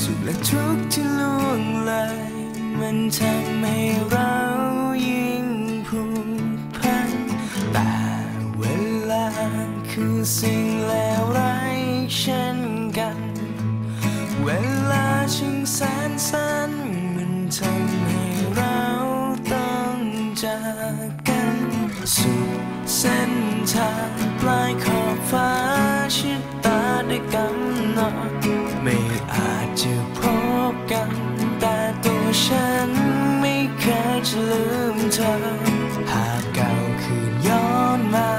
สุขและทุกข์ที่ล่วงเลยมันทำให้เรายิ่งผูกพันแต่เวลาคือสิ่งเลวร้ายเช่นกัน เวลาชิงแสนสั้นมันทำให้เราต้องจากกันสู่เส้นทางปลายขอบฟ้า จะพบกัน แต่ตัวฉันไม่เคยจะลืมเธอ หากเก่าคืนย้อนมา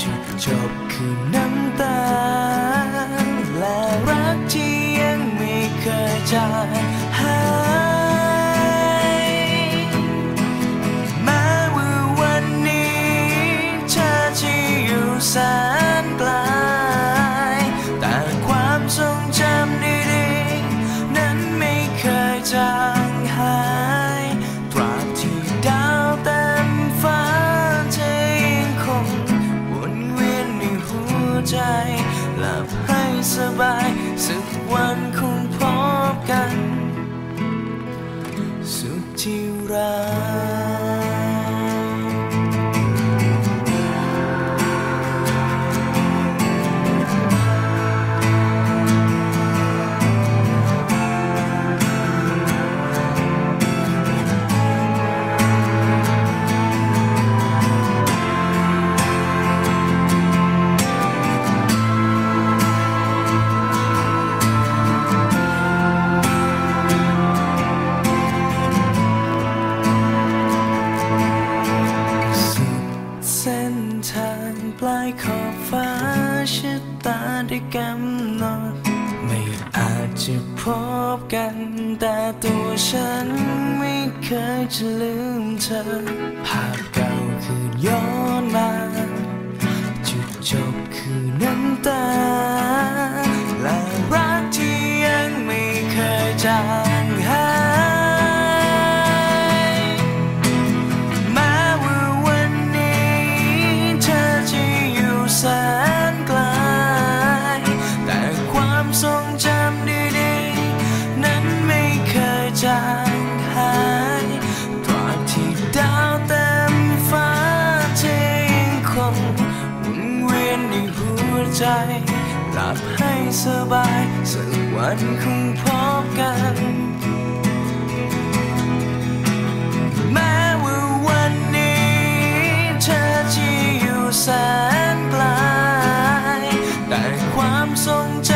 จุดจบคือนั้น หลับให้สบายสักวันคงพบกัน สุดที่รักายขอบฟ้าชะตาได้กำหนดไม่อาจจะพบกัน แต่ตัวฉันไม่เคยจะลืมเธอ ภาพเก่าคือย้อนมา จุดจบคือน้ำตา และรักที่ยังไม่เคยจาง ในหัวใจหลับให้สบายสักวันคงพบกัน แม้ว่าวันนี้เธอจะอยู่แสนไกลแต่ความทรงจำ